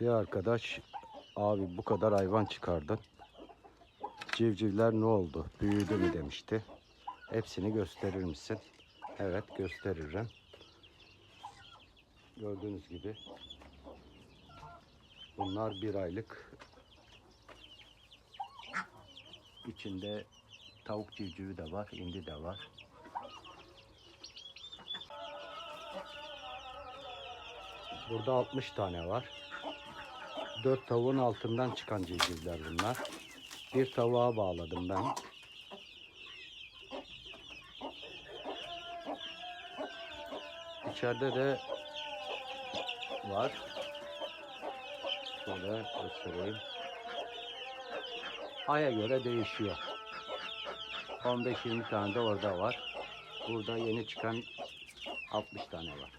Bir arkadaş abi bu kadar hayvan çıkardın. Civcivler ne oldu? Büyüdü mü demişti. Hepsini gösterir misin? Evet gösteririm. Gördüğünüz gibi bunlar bir aylık. İçinde tavuk civcivi de var, indi de var. Burada 60 tane var. 4 tavuğun altından çıkan civcivler bunlar. Bir tavuğa bağladım ben. İçeride de var. Şöyle göstereyim. Aya göre değişiyor. 15-20 tane de orada var. Burada yeni çıkan 60 tane var.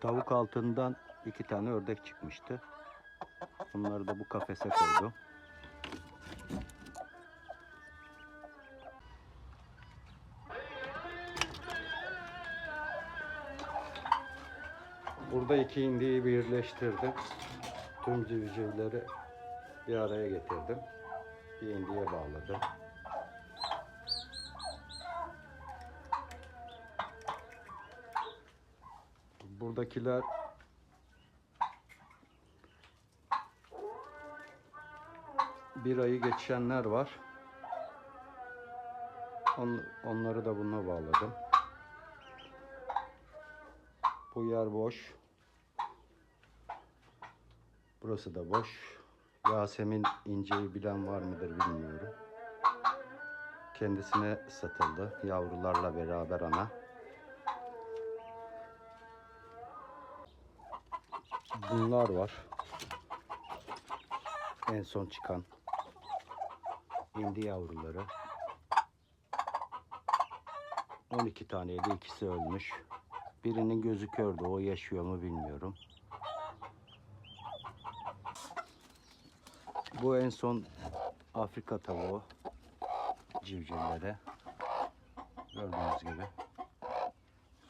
Tavuk altından iki tane ördek çıkmıştı. Bunları da bu kafese koydum. Burada iki indiği birleştirdim. Tüm civcivleri bir araya getirdim. Bir indiye bağladım. Buradakiler bir ayı geçenler var. On, onları da buna bağladım. Bu yer boş. Burası da boş. Yasemin İnce'yi bilen var mıdır bilmiyorum. Kendisine satıldı. Yavrularla beraber ana. Bunlar var. En son çıkan indi yavruları. 12 taneydi ikisi ölmüş. Birinin gözü kördü o yaşıyor mu bilmiyorum. Bu en son Afrika tavuğu civcivlere. Gördüğünüz gibi.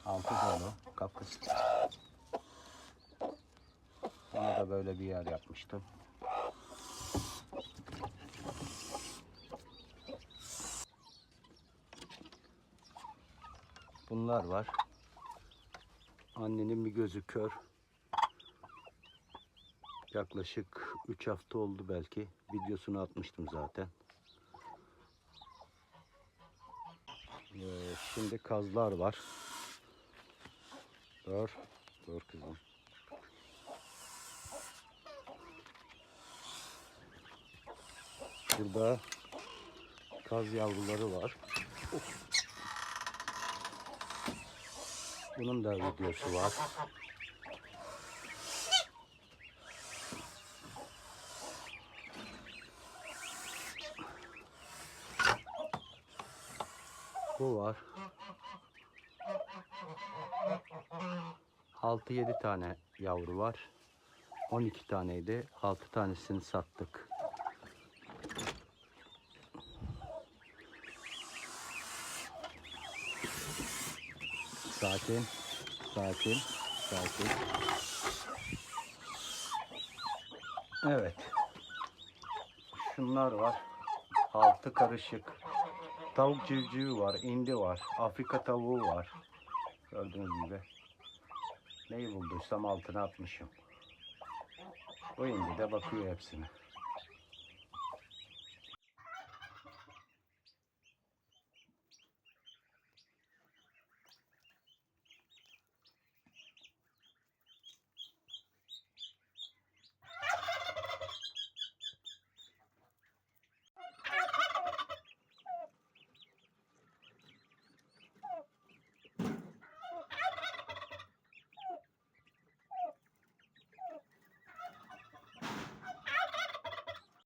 Altı dolu kapısı. Ona da böyle bir yer yapmıştım. Bunlar var. Annenin bir gözü kör. Yaklaşık 3 hafta oldu belki. Videosunu atmıştım zaten. Ee, şimdi kazlar var. Dur. Dur kızım. Burada kaz yavruları var. Bunun da videosu var. Bu var. 6-7 tane yavru var. 12 taneydi. 6 tanesini sattık. Sakin. Sakin. Sakin. Evet. Şunlar var. Altı karışık. Tavuk civcivi var. indi var. Afrika tavuğu var. Gördüğünüz gibi. Neyi bulduysam altına atmışım. O indi de bakıyor hepsine.